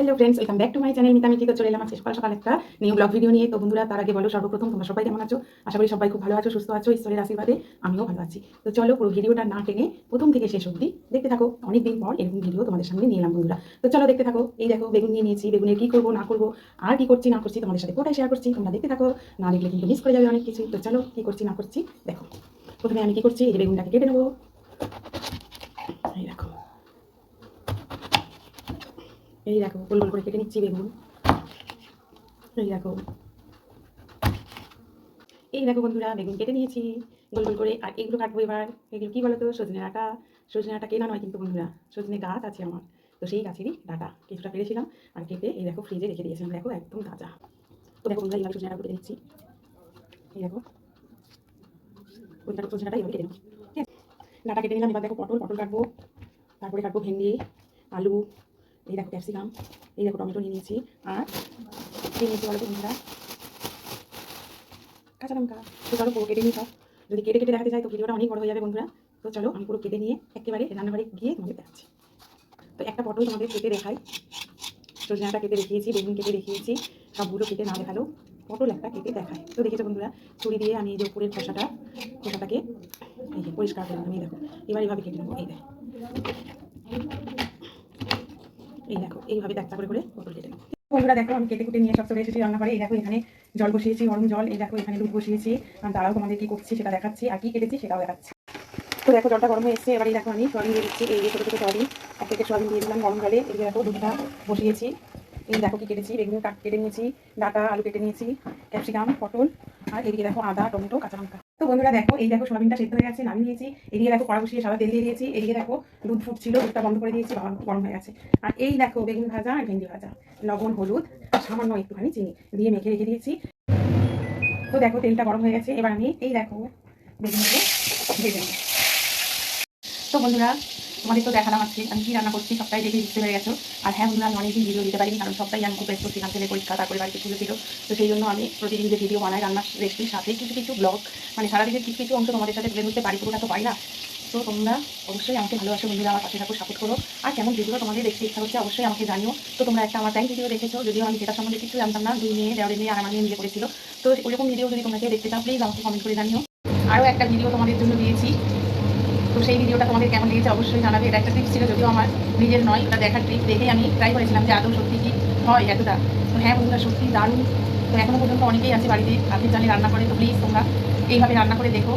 Hello friends welcome back to my channel Mita Miti তো চলে এলাম আজকে সকাল সকাল একটা নিউ ব্লগ ভিডিও নিয়ে। তো বন্ধুরা, তার আগে বলো, সর্বপ্রথম তোমরা সবাই কেমন আছো? আশা করি সবাই খুব ভালো আছো, সুস্থ আছো, ঈশ্বরের আশীর্বাদে আমিও ভালো আছি। তো চলো, পুরো ভিডিওটা না টেনে প্রথম থেকে শেষ অবধি দেখতে থাকো। অনেকদিন পর এরকম ভিডিও তোমাদের সামনে নিয়ে এলাম বন্ধুরা। তো চলো, দেখতে থাকো। এই দেখো, বেগুন নিয়ে নিয়েছি। বেগুনের কি করব, না করব, আর কি করছি, না করছি তোমাদের সাথে কোথায় শেয়ার করছি। তোমরা দেখতে থাকো। না দেখলে কিন্তু মিস করে যাবে অনেক কিছু। তো চলো, কি করছি, না করছি, দেখো। প্রথমে আমি কি করছি? এই বেগুনটাকে কেটে নেব। এই দেখো। এই দেখো, গোল গোল করে কেটে নিচ্ছি বেগুন। এই দেখো। এই দেখো বন্ধুরা, বেগুন কেটে নিয়েছি, গোল গোল করে। আর এগুলো কাটবো এবার। এগুলো কী বলতো? সজনে ডাঁটা। সজনে ডাঁটা কেনা নয় কিন্তু বন্ধুরা, সজনে গাছ আছে আমার। তো সেই গাছেরই ডাঁটা কিছুটা পেরেছিলাম আর কেটে এই দেখো ফ্রিজে রেখে দিয়েছিলাম, দেখো একদম তাজা। তো দেখো বন্ধুরা, এইভাবে সজনে ডাঁটা কেটে নিচ্ছি। এই দেখো। সজনে ডাঁটা এইভাবে কেটে আছে? ডাঁটা কেটে নিলাম, এবার দেখো পটল পটল কাটবো। তারপরে কাটবো ভেন্ডি, আলু এই দেখো ক্যাপসিকাম এই দেখো টমেটো নিয়ে নিয়েছি, আর কি নিয়েছি বলো বন্ধুরা, কাঁচা লঙ্কা। তো চলো পুরো কেটে নিই সব। যদি কেটে কেটে দেখাতে চাই, তো ভিডিওটা অনেক বড় হয়ে যাবে বন্ধুরা। তো চলো আমি পুরো কেটে নিয়ে একেবারে রান্নাঘরে গিয়ে তোমাদের দেখাচ্ছি। তো একটা পটল তোমাদের কেটে দেখাই। সজনাটা কেটে দেখিয়েছি, বেগুন কেটে দেখিয়েছি, সবগুলো কেটে না দেখাল পটল একটা কেটে দেখায় তো দেখেছ বন্ধুরা, ছুরি দিয়ে আমি এই যে উপরের খোসাটা, খোসাটাকে এই পরিষ্কার করে আমি দেখো। এবার এইভাবে কেটে নেব, এই দেখ। এই দেখো, এইভাবে একটা করে করে পটল কেটে নেব বন্ধুরা দেখো, আমি কেটে কুটে নিয়ে সব চলে এসেছি রান্নাঘরে। এই দেখো, এখানে জল বসিয়েছি, গরম জল। এই দেখো, এখানে দুধ বসিয়েছি। আর তারাও তোমাদের কি করছি সেটা দেখাচ্ছি। আর কি কেটেছি সেটাও দেখাচ্ছি। তো দেখো, জলটা গরম হয়ে এসছে। এবারে দেখো, আমি সয়াবিন দিয়ে দিচ্ছি। এই ছোটো ছোটো সয়াবিন। এক প্যাকেট সয়াবিন দিয়ে দিলাম গরম জলে। এই দেখো, দুধটা বসিয়েছি। এই দেখো, কি কেটেছি। বেগুন কাট কেটে নিয়েছি। ডাটা, আলু কেটে নিয়েছি। ক্যাপসিকাম, পটল। আর এদিকে দেখো, আদা, টমেটো কাঁচা লঙ্কা তো বন্ধুরা দেখো, এই দেখো সোয়াবিনটা সেদ্ধ হয়ে গেছে, নামিয়ে নিয়েছি। এদিকে দেখো কড়া বসিয়ে সাদা তেল দিয়ে দিয়েছি, এদিকে দেখো দুধ ফুটছিল, দুধটা বন্ধ করে দিয়েছি গরম হয়ে গেছে। আর এই দেখো বেগুন ভাজা আর ভেন্ডি ভাজা, লবণ, হলুদ সামান্য একটুখানি চিনি দিয়ে মেখে রেখে দিয়েছি। তো দেখো তেলটা গরম হয়ে গেছে, এবার আমি এই দেখো বেগুনকে ভেজে তো বন্ধুরা তোমাদের তো দেখালাম আজকে, আমি কি রান্না করছি সবটাই দেখে বুঝতে পেরে গেছো। আর হ্যাঁ বন্ধুরা, আমি অনেকদিন ভিডিও দিতে পারিনি, কারণ সবটাই আমি খুব ব্যস্ত সেখান থেকে পরীক্ষা, তারপরে বাড়িতে পুজো ছিল। তো সেই জন্য আমি প্রতিদিন যে ভিডিও বানাই, রান্নার রেসিপির সাথে কিছু কিছু ব্লগ মানে সারাদিনের কিছু কিছু অংশ তোমাদের সাথে তুলে ধরতে পারি, পুরোটা তো পাই না। তো তোমরা অবশ্যই আমাকে ভালোবাসো, বন্ধুরা, আমার পাশে থাকো সাপোর্ট করো। আর কেমন ভিডিও তোমাদের দেখতে ইচ্ছা হচ্ছে অবশ্যই আমাকে জানিও। তো তোমরা একটা আমার ট্যাঙ্ক ভিডিও দেখেছ, যদিও আমি সেটা সম্বন্ধে কিছু জানতাম না। দুই মেয়ে দেওয়ারে মেয়ে আর আমার মেয়ে করেছিল। তো ওইরকম ভিডিও যদি তোমরা কেউ দেখতে চাও প্লিজ আমাকে কমেন্ট করে জানিও। আরও একটা ভিডিও তোমাদের জন্য দিয়েছি। তো সেই ভিডিওটা তোমাদের কেমন লেগেছে অবশ্যই জানাবে। এটা একটা ট্রিপ ছিল, যদিও আমার নিজের নয় ওটা দেখার ট্রিপ দেখে আমি ট্রাই করেছিলাম যে আদৌ সত্যি কি হয় এতটা। তো হ্যাঁ বন্ধুরা, সত্যি দারুণ। তো এখনও পর্যন্ত অনেকেই আছে বাড়িতে, আপনি জানি রান্না করে, তো প্লিজ তোমরা এইভাবে রান্না করে দেখো।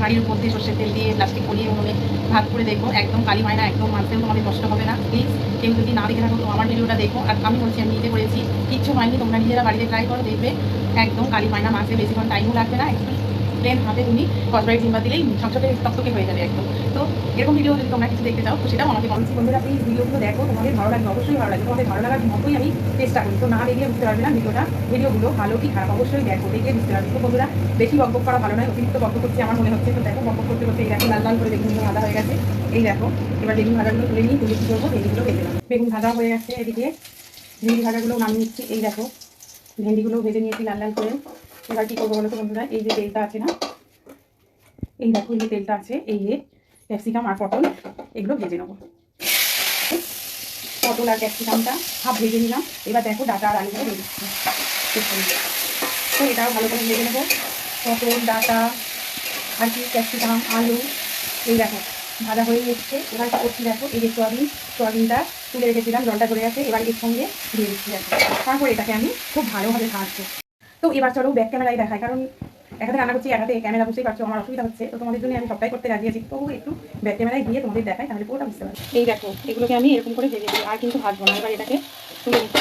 হাঁড়ির উপর দিয়ে সর্ষের তেল দিয়ে প্লাস্টিক পরিয়ে উনুনে ভাত করে দেখো। একদম কালি হয় না, একদম মানতেও তোমাদের কষ্ট হবে না প্লিজ কেউ যদি না দেখে থাকো, তো আমার ভিডিওটা দেখো। আর আমি বলছি, আমি নিজে করেছি। কিচ্ছু হয়নি, তোমরা নিজেরা বাড়িতে ট্রাই করো, দেখবে। একদম কালি হয় না মাছে বেশিক্ষণ টাইমও লাগবে না, একটু প্লেন হাতে তুমি কসবাইট জিম্বা দিলেই সংসারে টকটকে হয়ে যাবে একদম। তো এরকম ভিডিও যদি তোমরা কিছু দেখতে চাও, তো সেটাও আমাকে বলছি বন্ধুরা প্লিজ ভিডিওগুলো দেখো, তোমাদের ভালো লাগবে, অবশ্যই ভালো লাগবে। তোমাদের ভালো লাগার মতোই আমি চেষ্টা করি। তো না দেখলে বুঝতে পারবে না ভিডিওটা। ভিডিওগুলো ভালো কি খারাপ, অবশ্যই দেখো। দেখে বুঝতে পারবে। তো বন্ধুরা, বেশি বকবক করা ভালো নয়, অতিরিক্ত বকবক করছে আমার মনে হচ্ছে। তো দেখো, বকবক করতে করতে এই দেখো, লাল লাল করে বেগুনগুলো ভাজা হয়ে গেছে। এই দেখো, এবার বেগুন ভাজাগুলো তুলে নিই, তুলে কী করব? ভেন্ডিগুলো ভেজে নেব। বেগুন ভাজা হয়ে গেছে এদিকে। ভেন্ডি ভাজাগুলো নামিয়ে নিচ্ছি। এই দেখো ভেন্ডিগুলো ভেজে নিয়েছি লাল লাল করে। এবার কী করব বলো তো বন্ধুরা? এই যে তেলটা আছে না? এই দেখো, এই যে তেলটা আছে, এই যে ক্যাপসিকাম আর পটল, এগুলো ভেজে নেব। পটল আর ক্যাপসিকামটা হাফ ভেজে নিলাম। এবার দেখো ডাটা আর আলুগুলো ভেজে তো এটাও ভালো করে ভেজে নেব। পটল, ডাটা, আর কি, ক্যাপসিকাম, আলু, এই দেখো, ভাজা হয়ে এসছে। এবার করছি দেখো, এই যে সোয়াবিন, সোয়াবিনটা তুলে রেখেছিলাম, জলটা ধরে গেছে। এবার এর সঙ্গে দিয়ে দিচ্ছি দেখো। তারপর এটাকে আমি খুব ভালোভাবে ভাজবো। তো এবার চলো ব্যাক ক্যামেরায় দেখায় কারণ একাতে রান্না করছি, একাতে ক্যামেরা বুঝতেই পারছ, আমার অসুবিধা হচ্ছে। তো তোমাদের জন্য আমি সবটাই করতে রাজি আছি। তবু একটু ব্যাক ক্যামেরায় দিয়ে তোমাদের দেখাই, তাহলে পুরোটা বুঝতে পারবে। এই দেখো, এগুলোকে আমি এরকম করে ভেজে দিই আর কিন্তু ভাজবো না। এবার এটাকে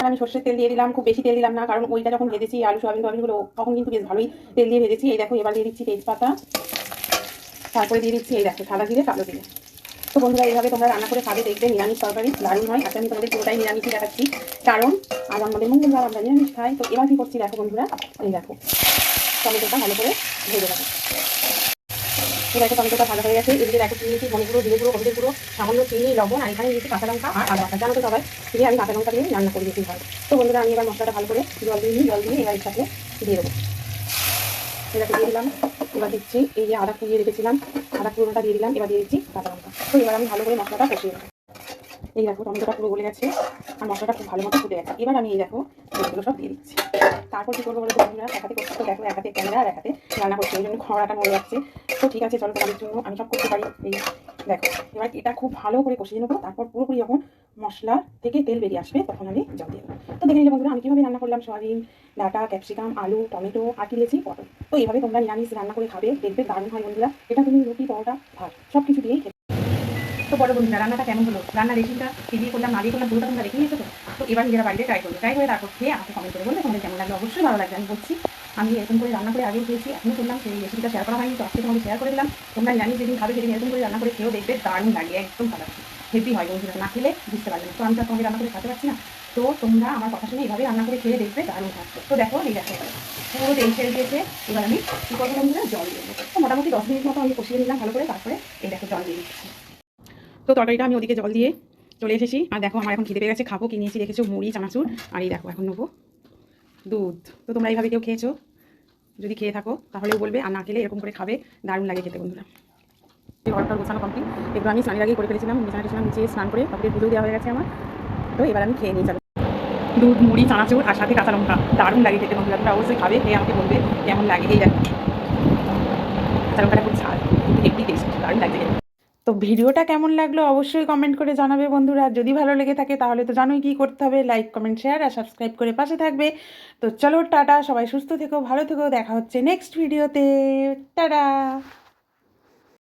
আমি সর্ষের তেল দিয়ে দিলাম, খুব বেশি তেল দিলাম না, কারণ ওইটা যখন ভেজেছি, আলু, সোয়াবিন সোয়াবিনগুলো তখন কিন্তু বেশ ভালোই তেল দিয়ে ভেজেছি। এই দেখো, এবার দিয়ে দিচ্ছি তেজপাতা। তারপরে দিয়ে দিচ্ছি এই দেখো সাদা জিরে, কালো জিরে। তো বন্ধুরা, এইভাবে তোমরা রান্না করে খাবে। দেখবে নিরামিষ তরকারি দারুণ হয়। আজকে আমি তোমাদের পুরোটাই নিরামিষই দেখাচ্ছি। কারণ আজ আমাদের মঙ্গলবার, আমরা নিরামিষ খাই। তো এবার কী করছি দেখো বন্ধুরা? এই দেখো, টমেটোটা ভালো করে ভেজে রাখো এবার একটা টমেটোটা ভালো হয়ে গেছে। এদিকে দেখো নিয়েছি ধনে গুঁড়ো, জিরে গুঁড়ো, হলুদের গুঁড়ো, সামান্য চিনি, লবণ, আর এখানে নিয়েছি কাঁচা লঙ্কা আর আদা জানো তো সবাই? দিয়ে আমি কাঁচা লঙ্কা দিয়ে রান্না করে দিয়েছি হয় তো বন্ধুরা, আমি এবার মশলাটা ভালো করে জল দিয়ে নিই জল দিয়ে এবার সাথে দিয়ে দেবো। এটাকে দিয়ে দিলাম, এবার দিচ্ছি, এই যে আদা কুড়িয়ে রেখেছিলাম, আদা কুড়োটা দিয়ে দিলাম, এবার দিয়ে দিচ্ছি কাঁচা লঙ্কা। তো এবার আমি ভালো করে মশলাটা কষিয়ে নেব। এই দেখো, টমেটোটা পুরো গলে গেছে, আর মশলাটা খুব ভালো মতো ফুটে গেছে। এবার আমি এই দেখো এগুলো সব দিয়ে দিচ্ছি। তারপর কি করব বলো তো বন্ধুরা? এক হাতে করছি তো দেখো, এক হাতে ক্যামেরা আর এক হাতে রান্না করছি ওই জন্য খড়াটা মরে যাচ্ছে। তো ঠিক আছে, চলো তোমাদের জন্য আমি সব করতে পারি। এই দেখো, এবার এটা খুব ভালো করে কষিয়ে নেব। তারপর পুরোপুরি যখন মশলা থেকে তেল বেরিয়ে আসবে, তখন আমি জল দিয়ে তো দেখে নিলে বন্ধুরা, আমি কীভাবে রান্না করলাম? সয়াবিন, ডাটা, ক্যাপসিকাম, আলু, টমেটো, আর কি দিয়েছি? পটল। তো এইভাবে তোমরা নিরামিষ রান্না করে খাবে, দেখবে দারুণ হয় বন্ধুরা। এটা তুমি রুটি, পরোটা, ভাত সব কিছু দিয়েই খেতে তো বড় বন্ধুরা, রান্নাটা কেমন হলো? রান্না রেসিপিটা দিয়ে করলাম, না দিয়ে করলাম, পুরোটা তোমরা দেখে নিয়েছো তো? তো এবার নিজেরা বাড়িতে ট্রাই করবে। ট্রাই করে তারপর খেয়ে আমাকে কমেন্ট করে বলবে তোমাদের কেমন লাগল। অবশ্যই ভালো লাগবে, আমি বলছি। আমি এরকম করে রান্না করে আগেও খেয়েছি এখনও করলাম, সেই রেসিপিটা শেয়ার করা হয়নি, তো আজকে তোমাকে শেয়ার করে দিলাম। তোমরা জানি যেদিন খাবে, সেদিন এরকম করে রান্না করে খেয়েও দেখবে, দারুণ লাগে, একদম ভালো হেভি হয় বন্ধুরা না খেলে বুঝতে পারবে না। তো আমি তো তোমাকে রান্না করে খাতে পারছি না। তো তোমরা আমার কথা শুনে এইভাবে রান্না করে খেয়ে দেখবে দারুণ হয় তো দেখো, এই দেখো। পুরো তেল ছেড়ে দিয়েছে। এবার আমি কী করব বন্ধুরা? জল দিয়ে দেবো। তো মোটামুটি দশ মিনিট মতো আমি কষিয়ে নিলাম ভালো করে, তারপরে এই দেখো জল দিয়ে দিচ্ছি। তো তরকারিটা আমি ওদিকে জল দিয়ে চলে এসেছি। আর দেখো, আমার এখন খিদে পেয়ে গেছে। খাব, কি নিয়েছি রেখেছো? মুড়ি, চানাচুর। আর এই দেখো, এখন নেব দুধ। তো তোমরা এইভাবে কেউ খেয়েছো? যদি খেয়ে থাকো, তাহলেও বলবে। আর না খেলে এরকম করে খাবে। দারুণ লাগে খেতে বন্ধুরা। ঘরটা গোছানো কমপ্লিট এগুলো আমি স্নানের আগেই করে ফেলেছিলাম, বিছানা টিছানা নিচে স্নান করে তারপরে পুজো দেওয়া হয়ে গেছে আমার। তো এবার আমি খেয়ে নিয়ে যাব দুধ, মুড়ি, চানাচুর আর সাথে কাঁচা লঙ্কা। দারুণ লাগে খেতে বন্ধুরা, তোমরা অবশ্যই খাবে, খেয়ে আমাকে বলবে কেমন লাগে, এই দেখো কাঁচা লঙ্কাটা খুব কিন্তু হেভি টেস্ট দারুণ লাগছে তো ভিডিওটা কেমন লাগল অবশ্যই কমেন্ট করে জানাবে বন্ধুরা যদি ভালো লেগে থাকে তাহলে তো জানোই কী করতে হবে লাইক কমেন্ট শেয়ার আর সাবস্ক্রাইব করে পাশে থাকবে। তো চলো টাটা, সবাই সুস্থ থেকো, ভালো থেকো, দেখা হচ্ছে নেক্সট ভিডিওতে টাটা।